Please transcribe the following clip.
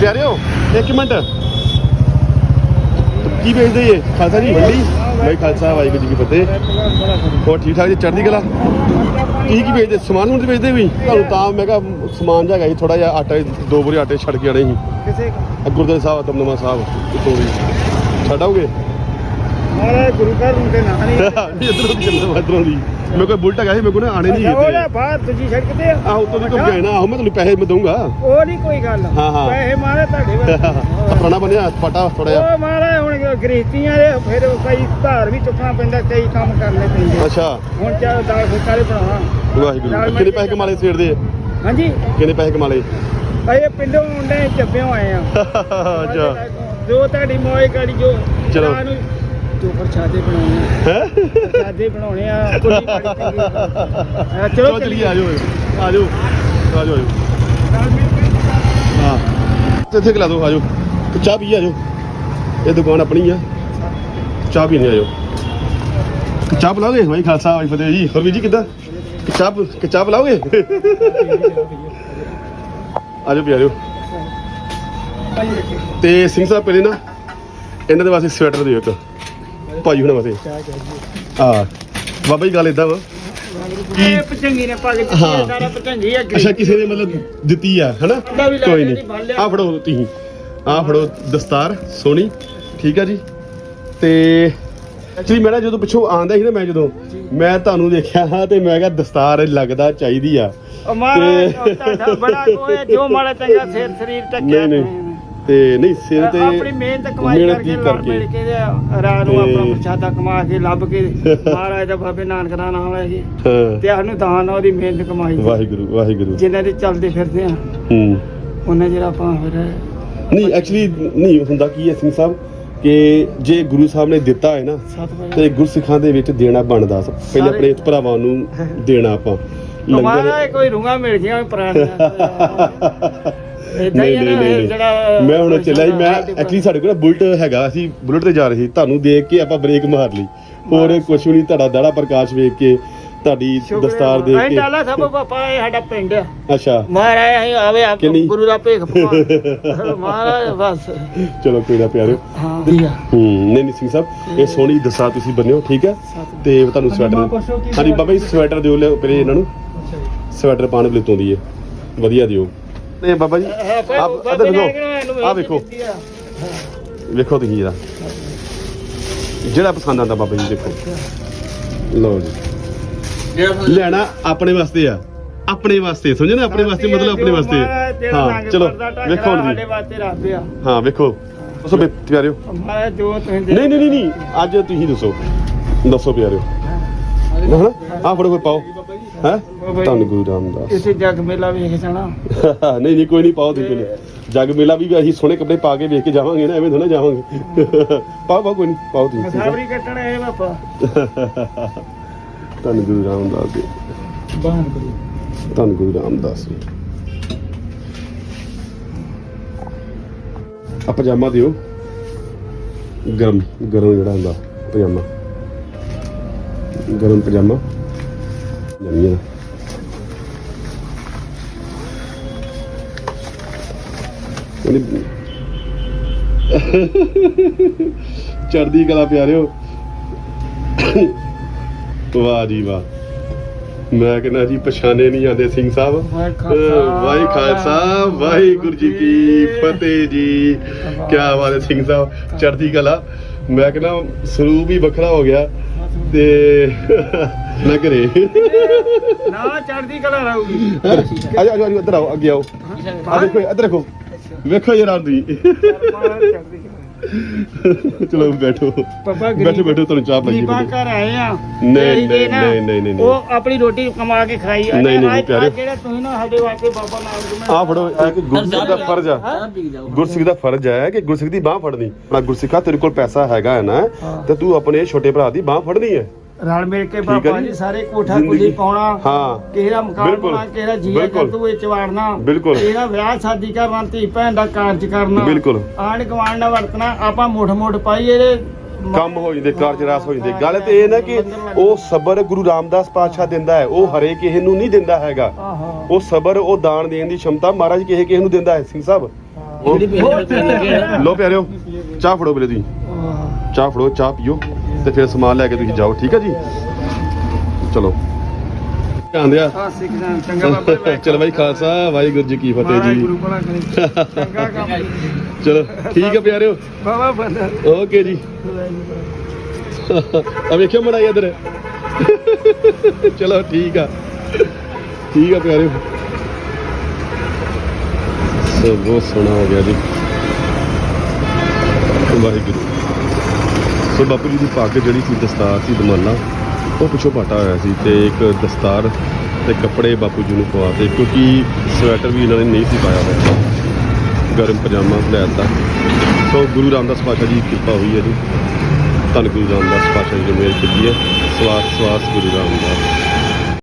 ਪਿਆਰਿਓ ਇੱਕ ਮਿੰਟ। ਕੀ ਵੇਚਦੇ ਇਹ ਖਾਲਸਾ ਜੀ ਮੰਡੀ? ਮੈਂ ਖਾਲਸਾ ਵਾਹਿਗੁਰੂ ਜੀ ਕੀ ਫਤਿਹ। ਹੋਰ ਠੀਕ ਠਾਕ ਜੀ ਚੜ੍ਹਦੀ ਕਲਾ? ਕੀ ਕੀ ਵੇਚਦੇ? ਸਮਾਨ ਨੂੰ ਵੇਚਦੇ ਵੀ? ਤੁਹਾਨੂੰ ਤਾਂ ਮੈਂ ਕਿਹਾ ਸਮਾਨ ਜਿਹਾ ਸੀ ਥੋੜਾ ਜਿਹਾ ਆਟਾ ਦੋ ਬੋਰੇ ਆਟੇ ਛੱਡ ਕੇ ਆਣੇ ਸੀ। ਕਿਸੇ ਗੁਰਦੁਆਰਾ ਸਾਹਿਬ ਦਮਦਮਾ ਸਾਹਿਬ ਕਿਤੋਂ ਵੀ ਛੱਡਾਓਗੇ ਮਹਾਰਾਜ ਗੁਰੂ ਘਰ ਨੂੰ ਤੇ ਨਾ ਨਹੀਂ ਇਧਰੋਂ ਦੀ ਚੱਲਦਾ ਇਧਰੋਂ ਦੀ। ਮੇਰੇ ਕੋਲ ਬੁਲਟ ਹੈਗਾ ਸੀ ਮੇਰੇ ਕੋਲ ਨਾ ਆਣੇ ਨਹੀਂ ਉਹ ਨਾ ਬਾਹਰ ਦੂਜੀ ਸੜਕ ਤੇ। ਆਹੋ ਤੋਂ ਵੀ ਘੁੰਮ ਕੇ ਆਣਾ ਆਹੋ ਮੈਂ ਤੁਹਾਨੂੰ ਪੈਸੇ ਮੈਂ ਦਊਂਗਾ। ਉਹ ਨਹੀਂ ਕੋਈ ਗੱਲ। ਹਾਂ, ਹਾਂ। ਪੈਸੇ ਮਾਰੇ ਤੁਹਾਡੇ ਵੱਲ। ਪੁਰਾਣਾ ਬਣਿਆ ਪਟਾ ਥੋੜਾ ਜਿਹਾ ਉਹ ਮਹਾਰਾਜ ਹੁਣ ਗ੍ਰਸਤੀਆਂ ਦੇ ਫਿਰ ਕਈ ਧਾਰ ਵੀ ਚੁੱਕਣਾ ਪੈਂਦਾ ਕਈ ਕੰਮ ਕਰਨੇ ਪੈਂਦੇ। ਅੱਛਾ। ਹੁਣ ਚਾਹ ਦਾਲ ਫੁਲਕਾਰੇ ਬਣਾਵਾਂ। ਵਾਹਿਗੁਰੂ ਕਿੰਨੇ ਪੈਸੇ ਕਮਾ ਲਏ ਸਵੇਰ ਦੇ? ਹਾਂਜੀ। ਕਿੰਨੇ ਪੈਸੇ ਕਮਾ ਲਏ? ਅਜੇ ਪਿੰਡੋਂ ਮੁੰਡੇ ਚੱਬਿਓਂ ਆਏ ਆ। ਅੱਛਾ। ਜੋ ਤੁਹਾਡੀ ਮੋਏ ਕਰੀ ਜੋ ਚਲੋ। ਦੋ ਪ੍ਰਸ਼ਾਦੇ ਬਣਾਉਣੇ। ਹੈ? ਪ੍ਰਸ਼ਾਦੇ ਬਣਾਉਣੇ ਆ ਕੁੜੀ ਬੜੀ ਚੰਗੀ ਆ। ਆ, ਚਲੋ ਚਲੋ ਚਲੀਏ। ਆ ਜਾਓ ਆ ਜਾਓ ਆ ਜਾਓ ਹਾਂ। ਤੇ ਇੱਥੇ ਖਿਲਾ ਦਿਓ ਆ ਜਾਓ ਤੇ ਚਾਹ ਪੀ ਆ ਜਾਓ ਇਹ ਦੁਕਾਨ ਆਪਣੀ ਆ। ਚਾਹ ਪੀਣੇ ਆ ਜਾਓ ਤੇ ਚਾਹ ਪਿਲਾਓਗੇ? ਭਾਈ ਖਾਲਸਾ ਭਾਈ ਫਤਿਹ ਜੀ। ਹੋਰ ਵੀ ਜੀ ਕਿੱਦਾਂ? ਕਿ ਚਾਹ ਪ- ਕਿ ਚਾਹ ਪਿਲਾਓਗੇ? ਆ ਜਾਓ ਪੀ ਆ ਜਾਓ ਤੇ ਸਿੰਘ ਸਾਹਿਬ ਪਹਿਲੇ ਨਾ ਇਹਨਾਂ ਦੇ ਵਾਸਤੇ ਸਵੈਟਰ ਦਿਓ ਇੱਕ। ਭਾਈ ਹੁਣਾਂ ਵਾਸਤੇ। ਹਾਂ। ਬਾਬਾ ਜੀ ਗੱਲ ਇਦਾਂ ਵਾ। ਕੀ ਪਚੰਗੀ ਨੇ ਪਾ ਕੇ ਆ, ਹਾਂ। ਸਾਰਾ ਪਚੰਗੀ ਆ ਅੱਛਾ ਕਿਸੇ ਨੇ ਮਤਲਬ ਦਿੱਤੀ ਆ ਹਨਾ? ਉਹਦਾ ਵੀ ਲੈ ਕੋਈ ਨਹੀਂ। ਲਿਆ। ਆ ਫੜੋ ਤੁਸੀਂ। ਆ ਫੜੋ ਦਸਤਾਰ ਸੋਹਣੀ। ਠੀਕ ਆ ਜੀ। ਤੇ ਐਕਚੁਅਲੀ ਮੈਂ ਨਾ ਜਦੋਂ ਪਿੱਛੋਂ ਆਂਦਾ ਸੀ ਨਾ ਮੈਂ ਜਦੋਂ ਮੈਂ ਤੁਹਾਨੂੰ ਦੇਖਿਆ ਹਾਂ ਤੇ ਮੈਂ ਕਿਹਾ ਦਸਤਾਰ ਲੱਗਦਾ ਚਾਹੀਦੀ ਆ। ਉਹ ਮਹਾਰਾਜ ਤੇ- ਤੁਹਾਡਾ ਬੜਾ ਕੋਈ ਜੋ ਮਾੜਾ ਚੰਗਾ ਸਿਰ ਸਰੀਰ ਟੱਕਿਆ ਨਹੀਂ। ਤੇ ਨਹੀਂ ਸਿਰ ਤੇ ਆਪਣੀ ਮਿਹਨਤ ਕਮਾਈ ਮਿਹਨਤ ਕਰਕੇ ਲੜ ਮਿਲ ਕੇ ਤੇ ਰਾਤ ਨੂੰ ਤੇ- ਆਪਣਾ ਪ੍ਰਸ਼ਾਦਾ ਕਮਾ ਕੇ ਲੱਭ ਕੇ ਮਹਾਰਾਜ ਦਾ ਬਾਬੇ ਨਾਨਕ ਦਾ ਨਾਮ ਹੈ ਜੀ ਹਾਂ। ਤੇ ਸਾਨੂੰ ਦਾਨ ਆ ਉਹਦੀ ਮਿਹਨਤ ਕਮਾਈ। ਦੀ। ਵਾਹਿਗੁਰੂ ਵਾਹਿਗੁਰੂ। ਜਿਨ੍ਹਾਂ ਦੇ ਚੱਲਦੇ ਫਿਰਦੇ ਆ ਹੂੰ। ਉਹਨਾਂ ਜਿਹੜਾ ਆਪਾਂ ਫਿਰ ਨਹੀਂ ਐਕਚੁਅਲੀ ਨਹੀਂ ਹੁੰਦਾ ਕੀ ਹੈ ਸਿੰਘ ਸਾਹਿਬ ਕਿ ਜੇ ਗੁਰੂ ਸਾਹਿਬ ਨੇ ਦਿੱਤਾ ਹੈ ਨਾ ਸਤ ਤੇ ਗੁਰਸਿੱਖਾਂ ਦੇ ਵਿੱਚ ਦੇਣਾ ਬਣਦਾ। ਪਹਿਲੇ ਸਾਰੇ- ਆਪਣੇ ਭਰਾਵਾਂ ਨੂੰ ਦੇਣਾ ਆਪਾਂ। ਮਹਾਰਾਜ ਕੋਈ ਰੂੰਗਾ ਮਿਲ ਗਿਆ ਪੁਰਾਣੀਆਂ ਇਦਾਂ ਹੀ ਨਹੀਂ ਨਹੀਂ ਨਹੀਂ। ਜਿਹੜਾ ਮੈਂ ਹੁਣ ਚੱਲਿਆ ਸੀ ਮੈਂ ਐਕਚੁਅਲੀ ਸਾਡੇ ਕੋਲ ਨਾ ਬੁਲਟ ਹੈਗਾ ਅਸੀਂ ਬੁਲਟ ਤੇ ਜਾ ਰਹੇ ਸੀ। ਤੁਹਾਨੂੰ ਦੇਖ ਕੇ ਆਪਾਂ ਬ੍ਰੇਕ ਮਾਰ ਲਈ। ਹੋਰ ਕੁਝ ਵੀ ਨਹੀਂ ਤੁਹਾਡਾ ਦਾੜਾ ਪ੍ਰਕਾਸ਼ ਵੇਖ ਕੇ ਤੁਹਾਡੀ ਦਸਤਾਰ ਦੇਖ ਕੇ। ਡਾਲਾ ਸਭ ਪਾਪਾ ਇਹ ਸਾਡਾ ਪਿੰਡ ਆ। ਅੱਛਾ। ਮਹਾਰਾਜ ਅਸੀਂ ਆਵੇ ਆਪ ਕਿ ਨਹੀਂ? ਗੁਰੂ ਦਾ ਭੇਖ ਪਵਾ ਮਹਾਰਾਜ ਬਸ। ਚਲੋ ਕੋਈ ਨਾ ਪਿਆਰਿਓ। ਹਾਂ ਨਹੀਂ ਨਹੀਂ ਸਿੰਘ ਸਾਹਿਬ ਇਹ ਸੋਹਣੀ ਦਸਤਾਰ ਤੁਸੀਂ ਬੰਨਿਓ ਠੀਕ ਹੈ? ਤੇ ਤੁਹਾਨੂੰ ਸਵੈਟਰ ਹਾਂਜੀ ਬਾਬਾ ਜੀ ਸਵੈਟਰ ਦਿਓ ਲਿਓ ਪਹਿਲੇ ਇਹਨਾਂ ਨੂੰ। ਸਵੈਟਰ ਪਾਣ ਬਲੇ ਤੋਂ ਦੀ ਹੈ। ਵਧੀਆ ਦਿਓ। ਨਹੀਂ ਬਾਬਾ ਜੀ ਆਪ ਇੱਧਰ ਦੇਖੋ ਆ ਵੇਖੋ। ਵੇਖੋ ਤੁਸੀਂ ਇਹਦਾ। ਜਿਹੜਾ ਪਸੰਦ ਆਂਦਾ ਬਾਬਾ ਜੀ ਦੇਖੋ। ਲਓ ਜੀ। ਲੈਣਾ ਆਪਣੇ ਵਾਸਤੇ ਆ। ਆਪਣੇ ਵਾਸਤੇ ਸਮਝੇ ਨਾ? ਆਪਣੇ ਵਾਸਤੇ ਮਤਲਬ ਆਪਣੇ ਵਾਸਤੇ। ਹਾਂ ਚਲੋ ਵੇਖੋ ਹੁਣ ਸਾਡੇ ਜੀ ਵਾਸਤੇ ਰੱਬ ਆ। ਹਾਂ ਵੇਖੋ। ਦੱਸੋ ਪਿਆਰਿਓ। ਨਹੀਂ ਨਹੀਂ ਨਹੀਂ ਅੱਜ ਤੁਸੀਂ ਦੱਸੋ। ਦੱਸੋ ਪਿਆਰਿਓ। ਹਾਂ। ਆ ਫੜੋ ਕੋਈ ਪਾਓ। ਹੈ? ਧੰਨ ਗੁਰੂ ਰਾਮਦਾਸ। ਇਸੇ ਜਗ ਮੇਲਾ ਵੇਖ ਜਾਣਾ। ਨਹੀਂ ਨਹੀਂ ਕੋਈ ਨਹੀਂ ਪਾਓ ਤੁਸੀਂ ਜਗ ਮੇਲਾ ਵੀ ਅਸੀਂ ਸੋਹਣੇ ਕੱਪੜੇ ਪਾ ਕੇ ਵੇਖ ਕੇ ਜਾਵਾਂਗੇ ਨਾ ਐਵੇਂ ਥੋੜਾ ਜਾਵਾਂਗੇ। ਪਾਓ ਪਾਓ ਕੋਈ ਨਹੀਂ ਪਾਓ ਤੁਸੀਂ ਮਸਾਵਰੀ ਕੱਟਣ ਇਹ ਬਾਪਾ ਧੰਨ ਗੁਰੂ ਰਾਮਦਾਸ ਜੀ। ਬਾਹਰ ਕਰੀ। ਧੰਨ ਗੁਰੂ ਰਾਮਦਾਸ ਜੀ। ਆ ਪਜਾਮਾ ਦਿਓ। ਗਰਮ ਗਰਮ ਜਿਹੜਾ ਹੁੰਦਾ ਪਜਾਮਾ। ਗਰਮ ਪਜਾਮਾ। ਜਮੀਆ ਚੜਦੀ ਕਲਾ ਪਿਆਰਿਓ ਵਾਹ ਜੀ ਵਾਹ ਮੈਂ ਕਹਿੰਦਾ ਜੀ ਪਛਾਣੇ ਨਹੀਂ ਆਉਂਦੇ ਸਿੰਘ ਸਾਹਿਬ। ਵਾਹਿ ਖਾਲਸਾ, ਵਾਹਿਗੁਰੂ ਜੀ ਕੀ ਫਤਿਹ ਜੀ। ਕੀ ਬਾਤ ਹੈ ਸਿੰਘ ਸਾਹਿਬ। ਚੜ੍ਹਦੀ ਕਲਾ। ਮੈਂ ਕਹਿੰਦਾ ਸਰੂਪ ਹੀ ਵੱਖਰਾ ਹੋ ਗਿਆ। ਤੇ ਨਾ ਕਰੇ ਨਾ ਚੜਦੀ ਕਲਾ ਰਹੂਗੀ। ਆ ਜਾਓ ਆ ਜਾਓ ਇੱਧਰ ਆਓ ਅੱਗੇ ਆਓ। ਆ ਦੇਖੋ ਇੱਧਰ ਦੇਖੋ। ਵੇਖੋ ਯਾਰ ਆਂਦੀ ਚੜ੍ਹਦੀ ਕਲਾ। ਚਲੋ ਬੈਠੋ। ਪਾਪਾ ਬੈਠੋ ਬੈਠੋ ਤੁਹਾਨੂੰ ਚਾਹ ਪਾਈਏ ਗਰੀਬਾਂ ਘਰ ਆਏ ਆ। ਨਹੀਂ, ਨਹੀਂ, ਨਹੀਂ, ਨਹੀਂ, ਨਹੀਂ। ਉਹ ਆਪਣੀ ਰੋਟੀ ਕਮਾ ਕੇ ਖਾਈ ਆ। ਨਹੀਂ, ਨਹੀਂ, ਪਿਆਰੇ। ਜਿਹੜਾ ਤੁਸੀਂ ਨਾ ਸਾਡੇ ਵਾਸਤੇ ਬਾਬਾ ਨਾਨਕ ਜੀ ਆ ਫੜੋ ਇੱਕ ਗੁਰਸਿੱਖ ਦਾ ਫਰਜ਼ ਆ। ਗੁਰਸਿੱਖ ਦਾ ਫਰਜ਼ ਹੈ ਕਿ ਗੁਰਸਿੱਖ ਦੀ ਬਾਹ ਫੜਨੀ। ਆਪਣਾ ਗੁਰਸਿੱਖਾ ਤੇਰੇ ਕੋਲ ਪੈਸਾ ਹੈਗਾ ਹੈ ਨਾ। ਤੇ ਤੂੰ ਆਪਣੇ ਛੋਟੇ ਭਰਾ ਦੀ ਬਾਹ ਫੜਨੀ ਹੈ। ਰਲ ਮਿਲ ਕੇ ਬਾਬਾ ਜੀ। ਸਾਰੇ ਕੋਠਾ ਕੁਲੀ ਪਾਉਣਾ ਹਾਂ ਕਿਸੇ ਦਾ ਮਕਾਨ ਕਿਸੇ ਦਾ ਜੀਆ। ਜੰਤੂ ਵਿੱਚ ਵਾੜਨਾ ਦਾ ਵਿਆਹ ਸ਼ਾਦੀ ਕਰਨਾ ਧੀ ਭੈਣ ਦਾ ਕਾਰਜ ਕਰਨਾ ਬਿਲਕੁਲ। ਆਂਢ ਗੁਆਂਢ ਨਾਲ ਵਰਤਣਾ ਆਪਾਂ ਮੁੱਠ ਮੁੱਠ ਪਾਈਏ ਇਹਦੇ ਕੰਮ ਹੋ ਜਾਂਦੇ ਕਾਰਜ ਰਾਸ ਹੋ ਜਾਂਦੇ। ਗੱਲ ਤੇ ਇਹ ਨਾ ਕਿ ਉਹ ਸਬਰ ਗੁਰੂ ਰਾਮਦਾਸ ਪਾਤਸ਼ਾਹ ਦਿੰਦਾ ਹੈ ਉਹ ਹਰੇ ਕਿਸੇ ਨੂੰ ਨਹੀਂ ਦਿੰਦਾ ਹੈਗਾ। ਆਹੋ। ਉਹ ਸਬਰ ਉਹ ਦਾਨ ਦੇਣ ਦੀ ਸ਼ਮਤਾ ਮਹਾਰਾਜ ਕਿਸੇ ਕਿਸੇ ਨੂੰ ਦਿੰਦਾ ਹੈ ਸਿੰਘ ਸਾਹਿਬ। ਲੋ ਪਿਆਰਿਓ ਚਾਹ ਫੜੋ ਵੀਰੇ ਤੁਸੀਂ ਚਾਹ ਫੜੋ ਚਾਹ ਪੀਓ। ਤੇ ਫਿਰ ਸਮਾਨ ਲੈ ਕੇ ਤੁਸੀਂ ਜਾਓ ਠੀਕ ਹੈ ਜੀ? ਚਲੋ। ਧਿਆਨ ਦਿਆ। ਸਿੱਖ ਚੰਗਾ ਬਾਬਾ ਚਲ ਬਾਈ ਖਾਲਸਾ ਵਾਹਿਗੁਰੂ ਜੀ ਕੀ ਫਤਿਹ ਜੀ। ਚੰਗਾ ਕੰਮ ਚਲੋ ਠੀਕ ਹੈ ਪਿਆਰਿਓ। ਬਾਬਾ ਬੰਦਾ। ਓਕੇ ਜੀ। ਆ ਵੇਖਿਓ ਮੜਾ ਇਧਰ। ਚਲੋ ਠੀਕ ਆ। ਠੀਕ ਆ ਪਿਆਰਿਓ। ਸੋ ਬਹੁਤ ਸੋਹਣਾ ਹੋ ਗਿਆ ਜੀ। ਵਾਹਿਗੁਰੂ। ਸੋ ਬਾਪੂ ਜੀ ਦੀ ਪੱਗ ਜਿਹੜੀ ਸੀ ਦਸਤਾਰ ਸੀ ਦਮਾਲਾ ਉਹ ਪਿੱਛੋਂ ਪਾਟਾ ਹੋਇਆ ਸੀ ਤੇ ਇੱਕ ਦਸਤਾਰ ਤੇ ਕੱਪੜੇ ਬਾਪੂ ਜੀ ਨੂੰ ਪਵਾਤੇ ਕਿਉਂਕਿ ਸਵੈਟਰ ਵੀ ਇਹਨਾਂ ਨੇ ਨਹੀਂ ਸੀ ਪਾਇਆ ਹੋਇਆ। ਗਰਮ ਪਜਾਮਾ ਲੈ ਦਿੱਤਾ ਸੋ ਗੁਰੂ ਰਾਮਦਾਸ ਪਾਤਸ਼ਾਹ ਜੀ ਦੀ ਕਿਰਪਾ ਹੋਈ ਹੈ ਜੀ। ਧੰਨ ਗੁਰੂ ਰਾਮਦਾਸ ਪਾਤਸ਼ਾਹ ਜੀ ਨੇ ਮਿਹਰ ਕੀਤੀ ਹੈ। ਸਵਾਸ ਸਵਾਸ ਗੁਰੂ ਰਾਮਦਾਸ।